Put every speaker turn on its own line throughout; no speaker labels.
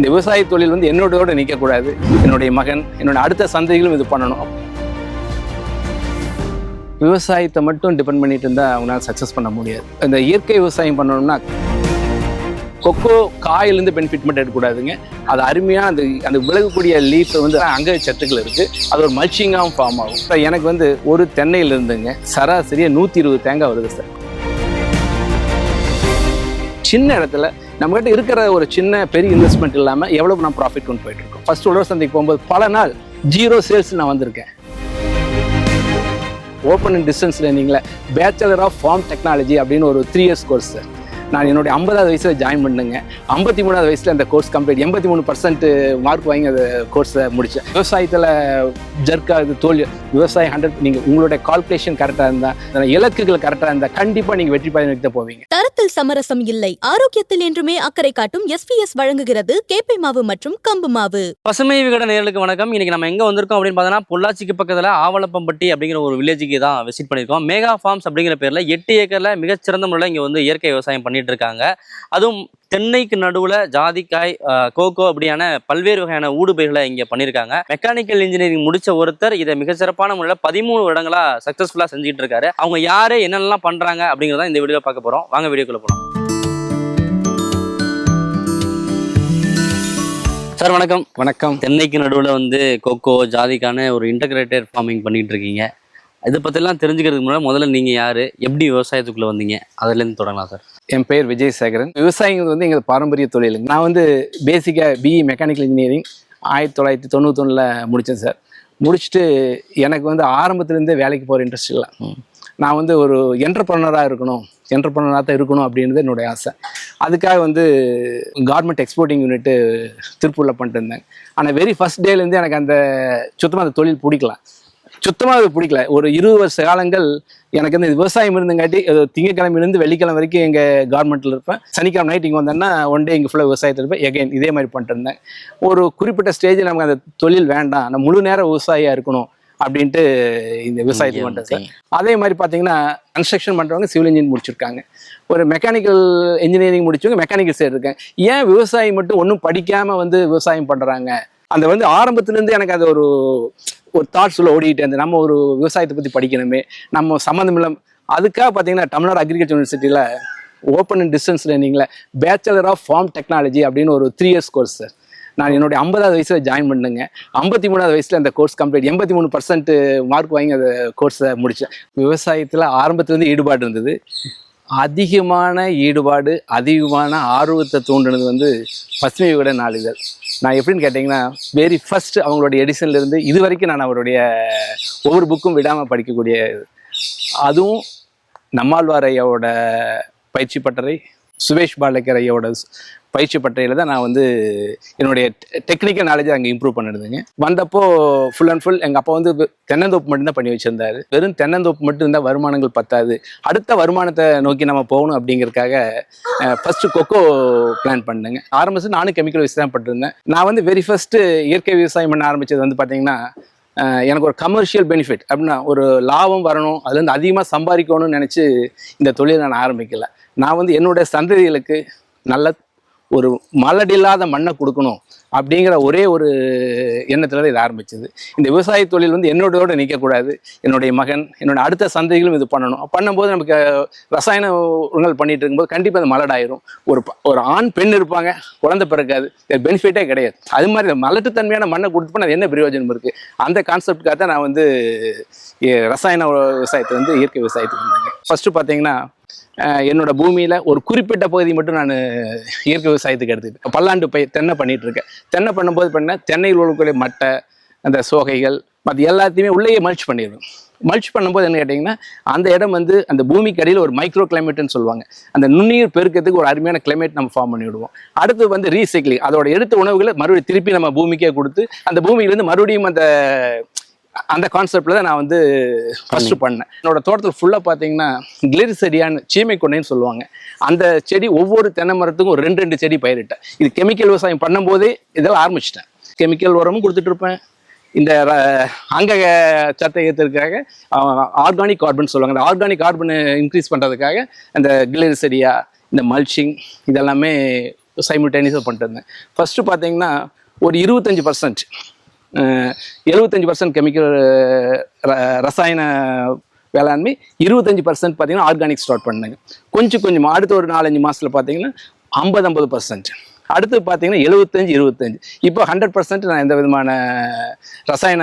இந்த விவசாய தொழில் வந்து என்னோட நிற்கக்கூடாது. என்னுடைய மகன் என்னோட அடுத்த சந்ததிகளும் இது பண்ணணும். விவசாயத்தை மட்டும் டிபெண்ட் பண்ணிட்டு இருந்தால் அவங்களால சக்ஸஸ் பண்ண முடியாது. இந்த இயற்கை விவசாயம் பண்ணணும்னா கொக்கோ காயிலேருந்து பெனிஃபிட் மட்டும் எடுக்கக்கூடாதுங்க. அது அருமையாக அந்த அந்த விலகக்கூடிய லீஃப் வந்து அங்கே சத்துக்கள் இருக்கு. அது ஒரு மல்ச்சிங்காகவும் ஃபார்ம் ஆகும். இப்போ எனக்கு வந்து ஒரு தென்னையில இருந்துங்க. சராசரியாக நூற்றி இருபது தேங்காய் வருது சார். சின்ன இடத்துல நம்மகிட்ட இருக்கிற ஒரு சின்ன பெரிய இன்வெஸ்ட்மெண்ட் இல்லாமல் எவ்வளவு நான் ப்ராஃபிட் கொண்டு போயிட்டு இருக்கோம் ஃபர்ஸ்ட் உழவர் சந்தைக்கு போகும்போது பல நாள் ஜீரோ சேல்ஸ் நான் வந்திருக்கேன். ஓப்பன் அண்ட் டிஸ்டன்ஸ் லேர்னிங்கில் பேச்சுலர் ஆஃப் ஃபார்ம் டெக்னாலஜி அப்படின்னு ஒரு த்ரீ இயர்ஸ் கோர்ஸ் சார் நான் என்னுடைய ஐம்பதாவது வயசில் ஜாயின் பண்ணுங்க ஐம்பத்தி மூணாவது வயசில் அந்த கோர்ஸ் கம்ப்ளீட் எண்பத்தி மூணு பர்சன்ட் மார்க் வாங்கி அந்த கோர்ஸை முடித்தேன் விவசாயத்தில் ஜர்க்காகுது தோல்வி விவசாயம் ஹண்ட்ரட் நீங்கள் உங்களுடைய கால்குலேஷன் கரெக்டாக இருந்தால் இலக்குகள் கரெக்டாக இருந்தால் கண்டிப்பாக நீங்கள் வெற்றி பாதை தான் போவீங்க.
தரத்தில் சமரசம் இல்லை. ஆரோக்கியத்தில் என்றுமே அக்கறை காட்டும் எஸ்பிஎஸ் வழங்குகிறது கேப்பை மாவு மற்றும் கம்பு மாவு.
பசுமை விகட நேர்களுக்கு வணக்கம். இன்னைக்கு நம்ம எங்க வந்திருக்கோம் அப்படின்னு பார்த்தோன்னா பொள்ளாச்சிக்கு பக்கத்துல ஆவலப்பம்பட்டி அப்படிங்கிற ஒரு வில்லேஜுக்கு தான் விசிட் பண்ணியிருக்கோம். மேகா ஃபார்ம்ஸ் அப்படிங்கிற பேர்ல எட்டு ஏக்கர்ல மிகச்சிறந்த முறையில் இங்க வந்து இயற்கை விவசாயம் பண்ணிட்டு இருக்காங்க அதுவும் தென்னைக்கு நடுவுல ஜாதிக்காய் கோகோ அப்படியான பல்வேறு வகையான ஊடுபயிர்களை இங்க பண்ணியிருக்காங்க மெக்கானிக்கல் இன்ஜினியரிங் முடிச்ச ஒருத்தர் இதை மிகச்சிறப்பான முறையில் பதிமூணு வருடங்களா சக்சஸ்ஃபுல்லா செஞ்சுட்டு இருக்காரு அவங்க யாரு என்னென்னலாம் பண்றாங்க அப்படிங்கிறத இந்த வீடியோ பார்க்க போறோம். வாங்க வீடியோக்குள்ள போலாம். சார் வணக்கம்.
வணக்கம்.
தென்னைக்கு நடுவில் வந்து கொக்கோ ஜாதிக்கான ஒரு இன்டகிரேட்டட் ஃபார்மிங் பண்ணிட்டு இருக்கீங்க இதை பற்றிலாம் தெரிஞ்சுக்கிறதுக்கு முன்னாடி முதல்ல நீங்கள் யார்? எப்படி விவசாயத்துக்குள்ளே வந்தீங்க? அதுலேருந்து தொடங்கலாம் சார்
என் பெயர் விஜய் சேகரன் வந்து எங்கள் பாரம்பரிய தொழில். நான் வந்து பேசிக்காக பிஇ மெக்கானிக்கல் இன்ஜினியரிங் ஆயிரத்தி தொள்ளாயிரத்தி தொண்ணூத்தொன்னில் முடித்தேன் சார் முடிச்சுட்டு எனக்கு வந்து ஆரம்பத்துலேருந்தே வேலைக்கு போகிற இன்ட்ரெஸ்ட் இல்லை. நான் வந்து ஒரு என்டர்பிரனராக இருக்கணும். என்டர்பிரனராக தான் இருக்கணும் அப்படின்றது என்னுடைய ஆசை. அதுக்காக வந்து கார்மெண்ட் எக்ஸ்போர்ட்டிங் யூனிட்டு திருப்பூரில் பண்ணிட்டு இருந்தேன். ஆனால் வெரி ஃபர்ஸ்ட் டேலேருந்து எனக்கு அந்த சுத்தமாக அந்த தொழில் பிடிக்கலாம் சுத்தமாக அது பிடிக்கல. ஒரு இருபது வருஷ காலங்கள் எனக்கு வந்து விவசாயம் இருந்தங்காட்டி திங்கக்கிழமையிலேருந்து வெள்ளிக்கிழமை வரைக்கும் எங்கள் கார்மெண்ட்டில் இருப்பேன். சனிக்கிழமை நைட் இங்கே வந்தேன்னா ஒன் டே இங்கே ஃபுல்லாக விவசாயத்தில் இருப்பேன். எகைன் இதே மாதிரி பண்ணிட்டு இருந்தேன். ஒரு குறிப்பிட்ட ஸ்டேஜில் நமக்கு அந்த தொழில் வேண்டாம். நான் முழு நேர விவசாயியாக இருக்கணும் அப்படின்ட்டு இந்த விவசாயத்துக்கு வந்துட்டேன். அதே மாதிரி பார்த்தீங்கன்னா கன்ஸ்ட்ரக்ஷன் பண்ணுறவங்க சிவில் இன்ஜினியர் முடிச்சிருக்காங்க. ஒரு மெக்கானிக்கல் இன்ஜினியரிங் முடிச்சவங்க மெக்கானிக்கல் சைடு இருக்காங்க ஏன் விவசாயி மட்டும் ஒன்றும் படிக்காமல் வந்து விவசாயம் பண்ணுறாங்க அந்த வந்து ஆரம்பத்துலேருந்து எனக்கு அது ஒரு ஒரு தாட்ஸ் உள்ள ஓடிக்கிட்டே இருந்து நம்ம ஒரு விவசாயத்தை பற்றி படிக்கணுமே நம்ம சம்மந்தம் இல்லை அதுக்காக பார்த்தீங்கன்னா தமிழ்நாடு அக்ரிகல்ச்சர் யூனிவர்சிட்டியில் ஓப்பன் அண்ட் டிஸ்டன்ஸ் லேர்னிங்கில் பேச்சுலர் ஆஃப் ஃபார்ம் டெக்னாலஜி அப்படின்னு ஒரு த்ரீ இயர்ஸ் கோர்ஸ் சார் நான் என்னுடைய ஐம்பதாவது வயசில் ஜாயின் பண்ணுங்க. ஐம்பத்தி மூணாவது வயசில் அந்த கோர்ஸ் கம்ப்ளீட் எண்பத்தி மூணு பர்சன்ட் மார்க் வாங்கி அந்த கோர்ஸை முடித்தேன் விவசாயத்தில் ஆரம்பத்துலேருந்து ஈடுபாடு இருந்தது. அதிகமான ஈடுபாடு அதிகமான ஆர்வத்தை தூண்டினது வந்து பசுமை விட நாளிதழ் நான் எப்படின்னு கேட்டிங்கன்னா வெரி ஃபர்ஸ்ட் அவங்களுடைய எடிஷன்லேருந்து இது வரைக்கும் நான் அவருடைய ஒவ்வொரு புக்கும் விடாமல் படிக்கக்கூடிய அதுவும் நம்மாழ்வார் ஐயாவோட பயிற்சி பட்டறை சுரேஷ் பாலக்கர் ஐயாவோட பயிற்சி பட்டறையில் தான் நான் வந்து என்னுடைய டெக்னிக்கல் நாலேஜை அங்கே இம்ப்ரூவ் பண்ணிருந்தேங்க. வந்தப்போ ஃபுல் அண்ட் ஃபுல் எங்கள் அப்பா வந்து தென்னந்தோப்பு மட்டும்தான் பண்ணி வச்சுருந்தாரு. வெறும் தென்னந்தோப்பு மட்டும் இருந்தால் வருமானங்கள் பத்தாது. அடுத்த வருமானத்தை நோக்கி நம்ம போகணும் அப்படிங்கிறதுக்காக ஃபர்ஸ்ட் கொக்கோ பிளான் பண்ணேங்க. ஆரம்பிச்சு நானும் கெமிக்கல் விவசாயம் பண்ணிருந்தேன் நான் வந்து வெரி ஃபஸ்ட்டு இயற்கை விவசாயம் பண்ண ஆரம்பித்தது வந்து பார்த்தீங்கன்னா எனக்கு ஒரு கமர்ஷியல் பெனிஃபிட் அப்படின்னா ஒரு லாபம் வரணும் அதுலேருந்து அதிகமாக சம்பாதிக்கணும்னு நினச்சி இந்த தொழிலை நான் ஆரம்பிக்கல. நான் வந்து என்னுடைய சந்ததிகளுக்கு நல்ல ஒரு மலடில்லாத மண்ணை கொடுக்கணும் அப்படிங்கிற ஒரே ஒரு எண்ணத்துல தான் இது ஆரம்பிச்சது. இந்த விவசாய தொழில் வந்து என்னோடயோட நிற்கக்கூடாது என்னுடைய மகன் என்னோட அடுத்த சந்ததிகளும் இது பண்ணணும். பண்ணும்போது நமக்கு ரசாயன உரங்கள் பண்ணிட்டு இருக்கும்போது கண்டிப்பாக அது மலடாயிரும். ஒரு ஒரு ஆண் பெண் இருப்பாங்க குழந்தை பிறக்காது. பெனிஃபிட்டே கிடையாது. அது மாதிரி மலட்டுத்தன்மையான மண்ணை கொடுத்து பண்ண அது என்ன பிரயோஜனம் இருக்குது அந்த கான்செப்டுக்காக தான் நான் வந்து ரசாயன விவசாயத்தை வந்து இயற்கை விவசாயத்துக்கு வந்தாங்க ஃபர்ஸ்ட் பார்த்தீங்கன்னா என்னோட பூமியில ஒரு குறிப்பிட்ட பகுதி மட்டும் நான் இயற்கை விவசாயத்துக்கு எடுத்துக்கிட்டேன் பல்லாண்டு பயிர் தென்னை பண்ணிட்டு இருக்கேன். தென்னை பண்ணும்போது பண்ண தென்னையில் உள்ளக்கூடிய மட்டை அந்த சோகைகள் மற்ற எல்லாத்தையுமே உள்ளேயே மல்ச் பண்ணிடுவேன். மல்ச் பண்ணும்போது என்ன கேட்டிங்கன்னா அந்த இடம் வந்து அந்த பூமிக்கு அடியில் ஒரு மைக்ரோ கிளைமேட்னு சொல்லுவாங்க. அந்த நுண்ணுயிர் பெருக்கத்துக்கு ஒரு அருமையான கிளைமேட் நம்ம ஃபார்ம் பண்ணிவிடுவோம் அடுத்து வந்து ரீசைக்ளிங் அதோட எடுத்த உணவுகளை மறுபடியும் திருப்பி நம்ம பூமிக்கே கொடுத்து அந்த பூமியிலேருந்து மறுபடியும் அந்த அந்த கான்செப்ட்ல தான் நான் வந்து ஃபர்ஸ்ட் பண்ணேன். என்னோட தோட்டத்தில் ஃபுல்லாக பார்த்தீங்கன்னா கிளிரிசெடியான்னு சீமை கொண்டைன்னு சொல்லுவாங்க. அந்த செடி ஒவ்வொரு தென்னை மரத்துக்கும் ஒரு ரெண்டு ரெண்டு செடி பயிரிட்டேன். இது கெமிக்கல் விவசாயம் பண்ணும்போதே இதெல்லாம் ஆரம்பிச்சிட்டேன். கெமிக்கல் உரமும் கொடுத்துட்டு இருப்பேன். இந்த அங்க சத்தை ஏற்றுறதுக்காக ஆர்கானிக் கார்பன் சொல்லுவாங்க. அந்த ஆர்கானிக் கார்பனை இன்க்ரீஸ் பண்ணுறதுக்காக அந்த கிளிரிசெடியா இந்த மல்ச்சிங் இதெல்லாமே சைமில்டேனியஸாக பண்ணிட்டு இருந்தேன். ஃபஸ்ட்டு பார்த்தீங்கன்னா ஒரு இருபத்தஞ்சி பர்சன்ட் எழுபத்தஞ்சி பர்சன்ட் கெமிக்கல் ரசாயன வேளாண்மை இருபத்தஞ்சி பர்சன்ட் பார்த்தீங்கன்னா ஆர்கானிக் ஸ்டார்ட் பண்ணுங்க. கொஞ்சம் கொஞ்சமாக அடுத்த ஒரு நாலஞ்சு மாதத்தில் பார்த்தீங்கன்னா ஐம்பது ஐம்பது பர்சன்ட் அடுத்து பார்த்தீங்கன்னா எழுபத்தஞ்சு இருபத்தஞ்சு. இப்போ ஹண்ட்ரட் பர்சன்ட் நான் எந்த விதமான ரசாயன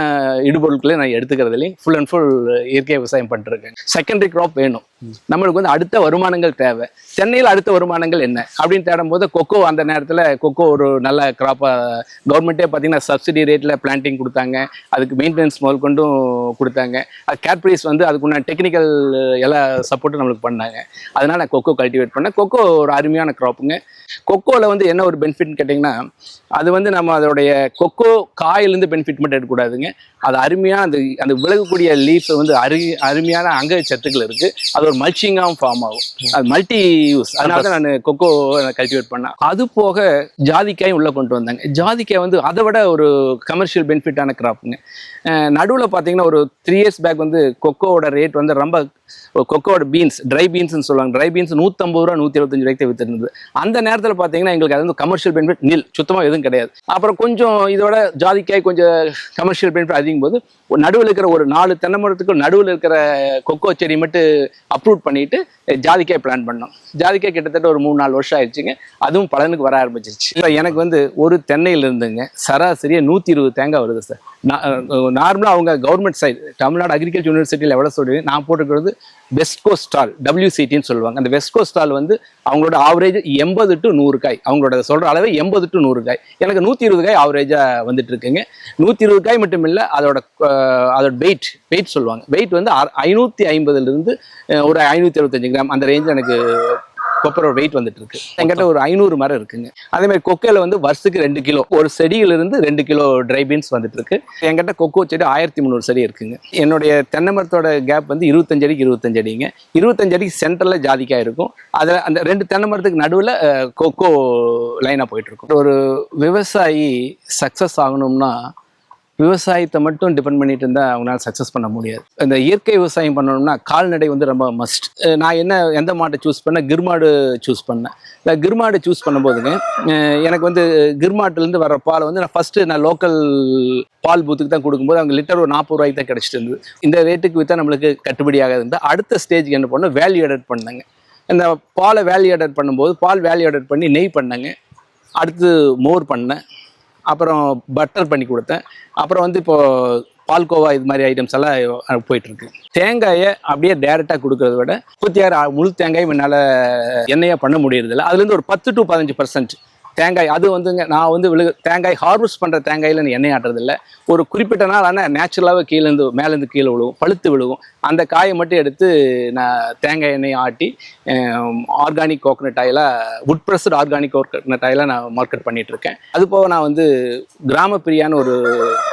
இடுபொருட்களையும் நான் எடுத்துக்கிறது ஃபுல் அண்ட் ஃபுல் இயற்கை விவசாயம் பண்ணிட்டுருக்கேன் செகண்டரி க்ராப் வேணும். நம்மளுக்கு வந்து அடுத்த வருமானங்கள் தேவை. சென்னையில் அடுத்த வருமானங்கள் என்ன? அப்படின்னு தேடும் போது கொக்கோ அந்த நேரத்தில் கொக்கோ ஒரு நல்ல கிராப்பாக கவர்மெண்ட்டே பார்த்தீங்கன்னா சப்சிடி ரேட்டில் பிளான்டிங் கொடுத்தாங்க. அதுக்கு மெயின்டெனன்ஸ் முதல் கொண்டும் கொடுத்தாங்க. அது கேட்பரிஸ் வந்து அதுக்குண்டான டெக்னிக்கல் எல்லா சப்போர்ட்டும் நம்மளுக்கு பண்ணாங்க. அதனால் நான் கொக்கோ கல்டிவேட் பண்ணேன் கொக்கோ ஒரு அருமையான க்ராப்புங்க கொக்கோவில் வந்து என்ன ஒரு பெனிஃபிட்னு கேட்டிங்கன்னா அது வந்து நம்ம அதோடைய கொக்கோ காயிலேருந்து பெனிஃபிட் மட்டும் எடுக்கக்கூடாதுங்க. அது அருமையாக அந்த அந்த விலகக்கூடிய லீஃப் வந்து அரு அருமையான அங்க சத்துக்கள் இருக்குது அது ஒரு மல்ச்சிங்காகவும் ஃபார்ம் ஆகும். அது மல்டி யூஸ் அதனால தான் நான் கொக்கோ கல்டிவேட் பண்ணேன். அது போக ஜாதிக்காயும் உள்ளே கொண்டு வந்தாங்க. ஜாதிக்காய் வந்து அதை விட ஒரு கமர்ஷியல் பெனிஃபிட்டான கிராப்புங்க நடுவில் பார்த்தீங்கன்னா ஒரு த்ரீ இயர்ஸ் பேக் வந்து கொக்கோவோட ரேட் வந்து ரொம்ப கொக்கோட பீன்ஸ் ட்ரை பீன்ஸ்னு சொல்லுவாங்க. ட்ரை பீன்ஸ் நூற்றம்பது ரூபா நூற்றி இருபத்தஞ்சு ரூபாய்க்கு வித்துருந்தது. அந்த நேரத்தில் பார்த்தீங்கன்னா எங்களுக்கு அது வந்து கமர்ஷியல் பெனிஃபிட் நில் சுத்தமாக எதுவும் கிடையாது. அப்புறம் கொஞ்சம் இதோட ஜாதிக்காய் கொஞ்சம் கமர்ஷியல் பெனிஃபிட் அதிகம் போது நடுவில் இருக்கிற ஒரு நாலு தென்னை மரத்துக்கு நடுவில் இருக்கிற கொக்கோ செடி மட்டும் அப்ரூவ் பண்ணிட்டு ஜாதிக்காய் பிளான் பண்ணோம். ஜாதிக்காய் கிட்டத்தட்ட ஒரு மூணு நாலு வருஷம் ஆயிடுச்சுங்க. அதுவும் பலனுக்கு வர ஆரம்பிச்சிருச்சு. இப்போ எனக்கு வந்து ஒரு தென்னையில இருந்துங்க சராசரியாக நூற்றி இருபது தேங்காய் வருது சார் நார்மலாக அவங்க கவர்மெண்ட் சைடு தமிழ்நாடு அக்ரிகல்ச்சர் யூனிவர்சிட்டியில் எவ்வளோ சொல்லுவீங்க? நான் போட்டுக்கிறது வெஸ்கோ ஸ்டால் டபிள்யூசிடின்னு சொல்லுவாங்க. அந்த வெஸ்ட்கோ ஸ்டால் வந்து அவங்களோட ஆவரேஜ் எண்பது டு நூறு காய். அவங்களோட சொல்கிற அளவு எண்பது டு நூறு காய். எனக்கு நூற்றி இருபது காய் ஆவரேஜாக வந்துட்டு இருக்குங்க. நூற்றி இருபது காய் மட்டும் இல்லை அதோட அதோட வெயிட் வெயிட் சொல்லுவாங்க. வெயிட் வந்து ஐநூற்றி ஐம்பதுலேருந்து ஒரு ஐநூற்றி அறுபத்தஞ்சு கிராம். அந்த ரேஞ்சில் எனக்கு கொப்பரோட வெயிட் வந்துட்டு இருக்கு என்கிட்ட ஒரு ஐநூறு மரம் இருக்குங்க. அதே மாதிரி கொக்கையில வந்து வருஷத்துக்கு ரெண்டு கிலோ ஒரு செடியில இருந்து ரெண்டு கிலோ ட்ரை பீன்ஸ் வந்துட்டு இருக்கு என்கிட்ட கொக்கோ செடி ஆயிரத்தி முந்நூறு செடி இருக்குங்க. என்னுடைய தென்னை மரத்தோட கேப் வந்து இருபத்தஞ்சு அடிக்கு இருபத்தஞ்சு அடிங்க. இருபத்தஞ்சு அடிக்கு சென்டர்ல ஜாதிக்காய் இருக்கும். அதில் அந்த ரெண்டு தென்னை மரத்துக்கு நடுவில் கொக்கோ லைனாக போயிட்டு இருக்கும் ஒரு விவசாயி சக்ஸஸ் ஆகணும்னா விவசாயத்தை மட்டும் டிபெண்ட் பண்ணிட்டு இருந்தால் அவங்களால சக்ஸஸ் பண்ண முடியாது. இந்த இயற்கை விவசாயம் பண்ணணும்னா கால்நடை வந்து ரொம்ப மஸ்ட் நான் என்ன எந்த மாட்டை சூஸ் பண்ணேன்? கிர்மாடு சூஸ் பண்ணேன். இந்த கிர்மாடு சூஸ் பண்ணும்போதுங்க எனக்கு வந்து கிர்மாட்டிலேருந்து வர பால் வந்து நான் ஃபஸ்ட்டு நான் லோக்கல் பால் பூத்துக்கு தான் கொடுக்கும்போது அவங்க லிட்டர் ஒரு நாற்பது ரூபாய்க்கு தான் கிடச்சிட்டு இருந்தது. இந்த ரேட்டுக்கு விற்றா நம்மளுக்கு கட்டுப்படி ஆகாது. இருந்தால் அடுத்த ஸ்டேஜ்க்கு என்ன பண்ணோம் வேல்யூ ஆடட் பண்ணேங்க. இந்த பாலை வேல்யூ ஆடட் பண்ணும்போது பால் வேல்யூ ஆடட் பண்ணி நெய் பண்ணேங்க. அடுத்து மோர் பண்ணேன். அப்புறம் பட்டர் பண்ணி கொடுத்தேன். அப்புறம் வந்து இப்போ பால்கோவா இது மாதிரி ஐட்டம்ஸ் எல்லாம் போயிட்டு இருக்கு தேங்காயை அப்படியே டைரெக்டாக கொடுக்கறத விட முப்பத்தி ஆறு முழு தேங்காயும் என்னால் எண்ணெயாக பண்ண முடியறதில்ல. அதுலேருந்து ஒரு பத்து டு பதினஞ்சு பர்சன்ட் தேங்காய் அது வந்துங்க நான் வந்து விழு தேங்காய் ஹார்வெஸ்ட் பண்ணுற தேங்காயில் நான் எண்ணெய் ஆட்டுறதில்ல. ஒரு குறிப்பிட்ட நாள் ஆனால் நேச்சுரலாகவே கீழேருந்து மேலேருந்து கீழே விழுவும் பழுத்து விழுவும் அந்த காயை மட்டும் எடுத்து நான் தேங்காய் எண்ணெய் ஆட்டி ஆர்கானிக் கோகனட் ஆயிலாக உட் ப்ரெஸ்ட் ஆர்கானிக் கோகனட் ஆயிலாக நான் மார்க்கெட் பண்ணிகிட்ருக்கேன் அது போக நான் வந்து கிராம பிரியான்னு ஒரு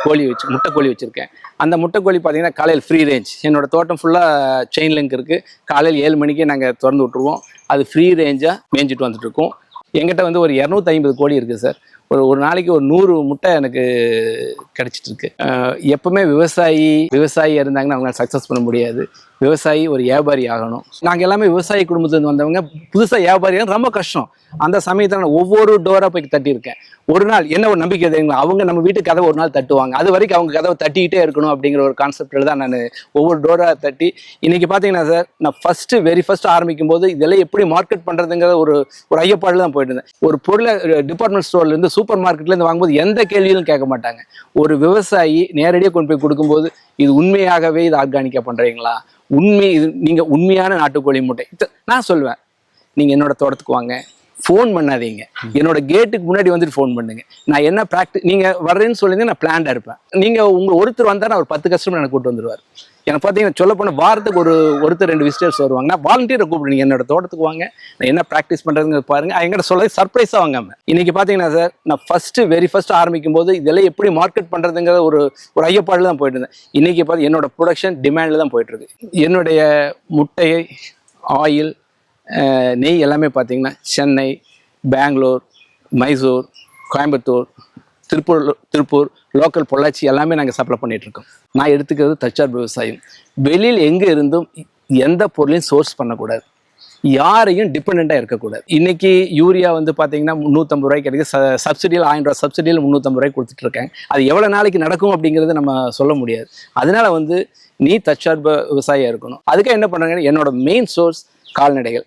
கோழி வச்சு முட்டை கோழி வச்சுருக்கேன். அந்த முட்டைக்கோழி பார்த்தீங்கன்னா காலையில் ஃப்ரீ ரேஞ்ச் என்னோட தோட்டம் ஃபுல்லாக செயின் லிங்க் இருக்குது காலையில் ஏழு மணிக்கே நாங்கள் திறந்து விட்ருவோம் அது ஃப்ரீ ரேஞ்சாக மேய்ஞ்சிட்டு வந்துட்டுருக்கோம் எங்கிட்ட வந்து ஒரு இரநூத்தி ஐம்பது கோழி இருக்குது சார். ஒரு ஒரு நாளைக்கு ஒரு நூறு முட்டை எனக்கு கிடைச்சிட்டு இருக்கு. எப்பவுமே விவசாயி விவசாயி இருந்தாங்கன்னா அவங்களால சக்ஸஸ் பண்ண முடியாது. விவசாயி ஒரு வியாபாரி ஆகணும். நாங்கள் எல்லாமே விவசாயி குடும்பத்துலேருந்து வந்தவங்க. புதுசாக வியாபாரி ரொம்ப கஷ்டம். அந்த சமயத்தில் நான் ஒவ்வொரு டோராக போய் தட்டியிருக்கேன். ஒரு நாள் என்ன ஒரு நம்பிக்கை தெரியுங்களா? அவங்க நம்ம வீட்டு கதவை ஒரு நாள் தட்டுவாங்க. அது வரைக்கும் அவங்க கதவை தட்டிக்கிட்டே இருக்கணும் அப்படிங்கிற ஒரு கான்செப்டில் தான் நான் ஒவ்வொரு டோராக தட்டி இன்றைக்கி பார்த்தீங்கன்னா சார் நான் ஃபஸ்ட்டு வெரி ஃபஸ்ட்டு ஆரம்பிக்கும் போது இதெல்லாம் எப்படி மார்க்கெட் பண்ணுறதுங்கிற ஒரு ஒரு ஐயப்பாடில் தான் போயிட்டு இருந்தேன். ஒரு பொருளை டிபார்ட்மெண்ட் ஸ்டோர்லேருந்து சூப்பர் மார்க்கெட்லேருந்து வாங்கும்போது எந்த கேள்வியும் கேட்க மாட்டாங்க. ஒரு விவசாயி நேரடியாக கொண்டு போய் கொடுக்கும்போது இது உண்மையாகவே இது ஆர்கானிக்காக பண்ணுறீங்களா உண்மை இது நீங்கள் உண்மையான நாட்டுக்கோழி முட்டை. நான் சொல்லுவேன் நீங்கள் என்னோட தோட்டத்துக்கு வாங்க. ஃபோன் பண்ணாதீங்க. என்னோட கேட்டுக்கு முன்னாடி வந்துட்டு ஃபோன் பண்ணுங்க. நான் என்ன ப்ராக்டிஸ் நீங்கள் வர்றேன்னு சொல்லி நான் பிளான்டாக இருப்பேன். நீங்கள் உங்கள் ஒருத்தர் வந்தால் ஒரு பத்து கஸ்டமர் எனக்கு கூட்டு வந்துருவார். எனக்கு பார்த்தீங்கன்னா சொல்ல போனால் வாரத்துக்கு ஒரு ஒருத்தர் ரெண்டு விசிட்டர்ஸ் வருவாங்க நான் வாலண்டியரை கூப்பிடுங்க என்னோட தோட்டத்துக்கு வாங்க. நான் என்ன ப்ராக்டிஸ் பண்ணுறதுங்க பாருங்க. எங்கிட்ட சொல்ல சர்ப்ரைஸாக வாங்காம. இன்னைக்கு பார்த்தீங்கன்னா சார் நான் ஃபஸ்ட்டு வெரி ஃபர்ஸ்ட் ஆரம்பிக்கும் போது இதெல்லாம் எப்படி மார்க்கெட் பண்ணுறதுங்கிற ஒரு ஒரு ஐயப்பாடில் தான் போயிட்டு இருந்தேன். இன்னைக்கு பார்த்து என்னோட ப்ரொடக்ஷன் டிமாண்டில் தான் போயிட்டு இருக்கு. என்னுடைய முட்டையை ஆயில் நெய் எல்லாமே பார்த்திங்கன்னா சென்னை பெங்களூர் மைசூர் கோயம்புத்தூர் திருப்பூர் திருப்பூர் லோக்கல் பொள்ளாச்சி எல்லாமே நாங்கள் சப்ளை பண்ணிகிட்ருக்கோம் இருக்கோம். நான் எடுத்துக்கிறது தச்சார் விவசாயம். வெளியில் எங்கே இருந்தும் எந்த பொருளையும் சோர்ஸ் பண்ணக்கூடாது. யாரையும் டிபெண்ட்டாக இருக்கக்கூடாது. இன்றைக்கி யூரியா வந்து பார்த்தீங்கன்னா முந்நூற்றம்பது ரூபாய்க்கு கிடைக்குது. சப்சிடியில் ஆயிரம் ரூபாய் சப்சிடியில் முந்நூற்றம்பது ரூபாய்க்கு கொடுத்துட்டு அது எவ்வளோ நாளைக்கு நடக்கும் அப்படிங்கிறது நம்ம சொல்ல முடியாது. அதனால் வந்து நீ தற்சார்பு விவசாயியாக இருக்கணும். அதுக்காக என்ன பண்ணுறாங்கன்னா என்னோட மெயின் சோர்ஸ் கால்நடைகள்.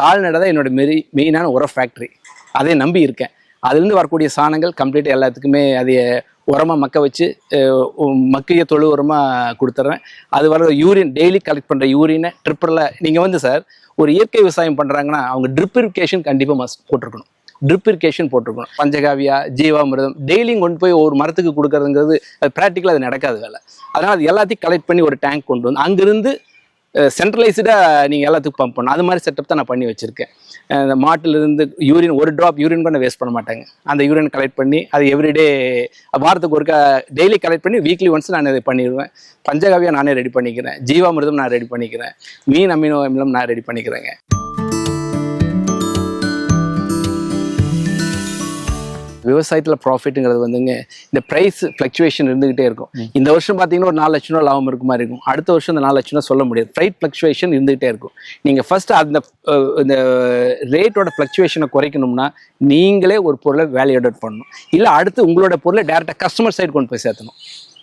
கால்நடை தான் என்னோட மெரி மெயினான உர ஃபேக்ட்ரி அதை நம்பி இருக்கேன். அதுலேருந்து வரக்கூடிய சாணங்கள் கம்ப்ளீட் எல்லாத்துக்குமே அதை உரமாக மக்க வச்சு மக்கிய தொழு உரமாக கொடுத்துட்றேன் அது வர யூரின் டெய்லி கலெக்ட் பண்ணுற யூரினை ட்ரிப்பரில் நீங்கள் வந்து சார் ஒரு இயற்கை விவசாயம் பண்ணுறாங்கன்னா அவங்க ட்ரிப் இரிகேஷன் கண்டிப்பாக மஸ்ட் போட்டிருக்கணும். ட்ரிப் இரிகேஷன் போட்டிருக்கணும். பஞ்சகாவியா ஜீவாமிரதம் டெய்லியும் கொண்டு போய் ஒரு மரத்துக்கு கொடுக்குறதுங்கிறது அது ப்ராக்டிக்கலாக அது நடக்காது வேலை. அதனால் அது எல்லாத்தையும் கலெக்ட் பண்ணி ஒரு டேங்க் கொண்டு வந்து அங்கேருந்து சென்ட்ரலைஸ்டாக நீங்கள் எல்லாத்துக்கும் பம்ப் பண்ணணும். அது மாதிரி செட்டப் தான் நான் பண்ணி வச்சுருக்கேன். இந்த மாட்டிலிருந்து யூரின் ஒரு ட்ராப் யூரின் கூட வேஸ்ட் பண்ண மாட்டாங்க. அந்த யூரின் கலெக்ட் பண்ணி அது எவ்ரிடே வாரத்துக்கு ஒருக்கா டெய்லி கலெக்ட் பண்ணி வீக்லி ஒன்ஸ் நான் இதை பண்ணிடுவேன். பஞ்சகாவியம் நானே ரெடி பண்ணிக்கிறேன். ஜீவாமிர்தம் நான் ரெடி பண்ணிக்கிறேன். மீன் அமினோ அமிலம் நான் ரெடி பண்ணிக்கிறேங்க. விவசாயத்தில் ப்ராஃபிட்டுங்கிறது வந்துங்க இந்த ப்ரைஸ் ஃப்ளக்சுவேஷன் இருந்துகிட்டே இருக்கும். இந்த வருஷம் பார்த்தீங்கன்னா ஒரு நாலு லட்ச ரூபா லாபம் இருக்க மாதிரி இருக்கும். அடுத்த வருஷம் இந்த நாலு லட்ச ரூபா சொல்ல முடியாது. ப்ரைட் ஃப்ளக்சுவேஷன் இருந்துகிட்டே இருக்கும். நீங்கள் ஃபர்ஸ்ட் அந்த இந்த ரேட்டோட ஃப்ளக்சுவேஷனை குறைக்கணும்னா நீங்களே ஒரு பொருளை வேல்யூடட் பண்ணணும். இல்லை அடுத்து உங்களோட பொருளை டேரெக்டாக கஸ்டமர் சைடு கொண்டு போய் சேர்த்தணும்.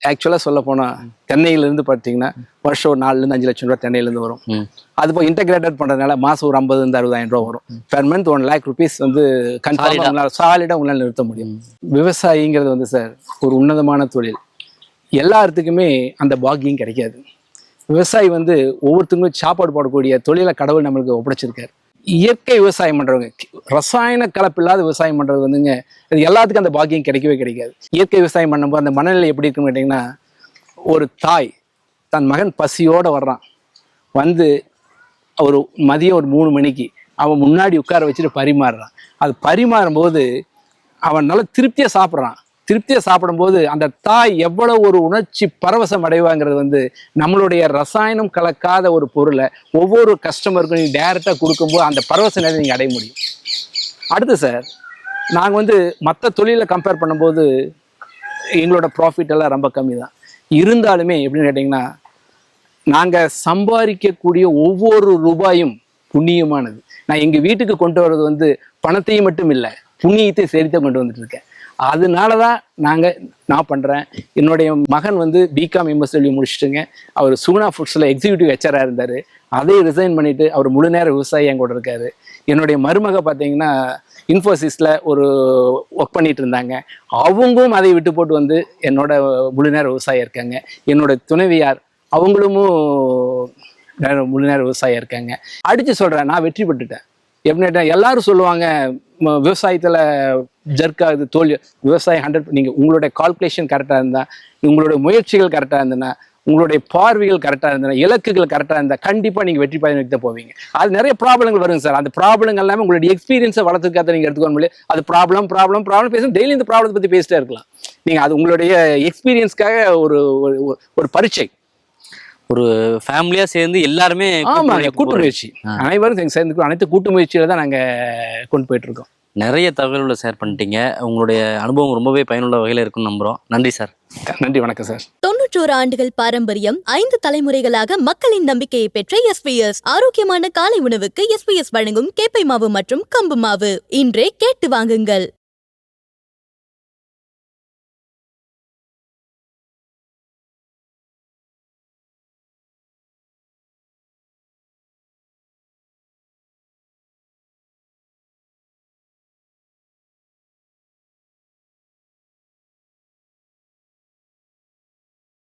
ஆக்சுவலாக சொல்ல போனால் தென்னையிலேருந்து பார்த்தீங்கன்னா வருஷம் ஒரு நாலுலேருந்து அஞ்சு லட்சம் ரூபா தென்னையிலேருந்து வரும். அது இப்போ இன்டகிரேட்டட் பண்ணுறதுனால மாதம் ஒரு ஐம்பது இருந்து அறுபதாயிரம் ரூபா வரும். Per month one lakh rupees வந்து கன்ஃபார்மாக உங்களால் சாலிடாக உங்களால் நிறுத்த முடியும். விவசாயிங்கிறது வந்து சார் ஒரு உன்னதமான தொழில். எல்லாத்துக்குமே அந்த பாக்கியம் கிடைக்காது. விவசாயி வந்து ஒவ்வொருத்தங்களும் சாப்பாடு போடக்கூடிய தொழிலை கடவுள் நம்மளுக்கு ஒப்படைச்சிருக்காரு. இயற்கை விவசாயம் பண்றவங்க ரசாயன கலப்பு இல்லாத விவசாயம் பண்றது வந்துங்க அது எல்லாத்துக்கும் அந்த பாக்கியம் கிடைக்கவே கிடைக்காது. இயற்கை விவசாயம் பண்ணும்போது அந்த மனநிலை எப்படி இருக்குன்னு கேட்டிங்கன்னா ஒரு தாய் தன் மகன் பசியோட வர்றான். வந்து ஒரு மதியம் ஒரு மூணு மணிக்கு அவன் முன்னாடி உட்கார வச்சுட்டு பரிமாறுறான். அது பரிமாறும்போது அவன் நல்லா திருப்தியாக சாப்பிட்றான். திருப்தியாக சாப்பிடும்போது அந்த தாய் எவ்வளவு ஒரு உணர்ச்சி பரவசம் அடைவாங்கிறது வந்து நம்மளுடைய ரசாயனம் கலக்காத ஒரு பொருளை ஒவ்வொரு கஸ்டமருக்கும் நீங்கள் டேரெக்டாக கொடுக்கும்போது அந்த பரவச நிலை நீங்கள் அடைய முடியும். அடுத்து சார் நாங்கள் வந்து மற்ற தொழிலை கம்பேர் பண்ணும்போது எங்களோட ப்ராஃபிட் எல்லாம் ரொம்ப கம்மி தான் இருந்தாலுமே எப்படின்னு கேட்டிங்கன்னா நாங்கள் சம்பாதிக்கக்கூடிய ஒவ்வொரு ரூபாயும் புண்ணியமானது. நான் எங்கள் வீட்டுக்கு கொண்டு வர்றது வந்து பணத்தையும் மட்டும் இல்லை புண்ணியத்தை சேர்த்து கொண்டு வந்துட்டு இருக்கேன். அதனால தான் நாங்கள் நான் பண்ணுறேன் என்னுடைய மகன் வந்து பிகாம் எம்எஸ்டபிள்யூ முடிச்சுட்டுங்க. அவர் சுகுணா ஃபுட்ஸில் எக்ஸிக்யூட்டிவ் ஹெச்சராக இருந்தார். அதை ரிசைன் பண்ணிவிட்டு அவர் முழு நேர விவசாயி என் கூட இருக்காரு. என்னுடைய மருமக பார்த்தீங்கன்னா இன்ஃபோசிஸில் ஒரு ஒர்க் பண்ணிட்டு இருந்தாங்க. அவங்களும் அதை விட்டு போட்டு வந்து என்னோட முழு நேர விவசாயம் இருக்காங்க. என்னோட துணைவியார் அவங்களும் முழு நேர விவசாயம் இருக்காங்க. அடித்து சொல்கிறேன் நான் வெற்றி பெற்றுட்டேன். எப்படி எல்லாரும் சொல்லுவாங்க ம- விவசாயத்தில் ஜர்க்காகுது தோல்வி விவசாயம் ஹண்ட்ரட் நீங்கள் உங்களுடைய கால்குலேஷன் கரெக்டாக இருந்தால் உங்களுடைய முயற்சிகள் கரெக்டாக இருந்ததுன்னா உங்களுடைய பார்வைகள் கரெக்டாக இருந்ததுன்னா இலக்குகள் கரெக்டாக இருந்தால் கண்டிப்பாக நீங்கள் வெற்றி பாதைக்கு தான் போவீங்க. அது நிறைய ப்ராப்ளங்கள் வருங்க சார் அந்த ப்ராப்ளங்கள் எல்லாமே உங்களுடைய எக்ஸ்பீரியன்ஸை வளர்த்துக்காத நீங்கள் எடுத்துக்க முடியும் அது ப்ராப்ளம் ப்ராப்ளம் ப்ராப்ளம் பேசும். டெய்லி இந்த ப்ராப்ளத்தை பற்றி பேசிட்டே இருக்கலாம். நீங்கள் அது உங்களுடைய எக்ஸ்பீரியன்ஸ்க்காக ஒரு ஒரு- பரீட்சை.
ஒரு ஃபேமிலியா சேர்ந்து எல்லாருமே வேலைக்கு
கூட்டு. முயற்சி. அனைவரும் சேர்ந்து- சேர்ந்து அனைத்து கூட்டு முயற்சியில தான் நாங்க கொண்டு போயிட்டு இருக்கோம்.
நிறைய தகவல்களை ஷேர் பண்ணிட்டீங்க. உங்களுடைய அனுபவம் ரொம்பவே பயனுள்ள வகையில் இருக்கும்னு நம்புறோம். நன்றி சார்
நன்றி வணக்கம் சார்
தொன்னூற்றோரு ஆண்டுகள் பாரம்பரியம் ஐந்து தலைமுறைகளாக மக்களின் நம்பிக்கையை பெற்ற எஸ்பிஎஸ் ஆரோக்கியமான காலை உணவுக்கு எஸ்பிஎஸ் வழங்கும் கேப்பை மாவு மற்றும் கம்பு மாவு. இன்றே கேட்டு வாங்குங்கள்.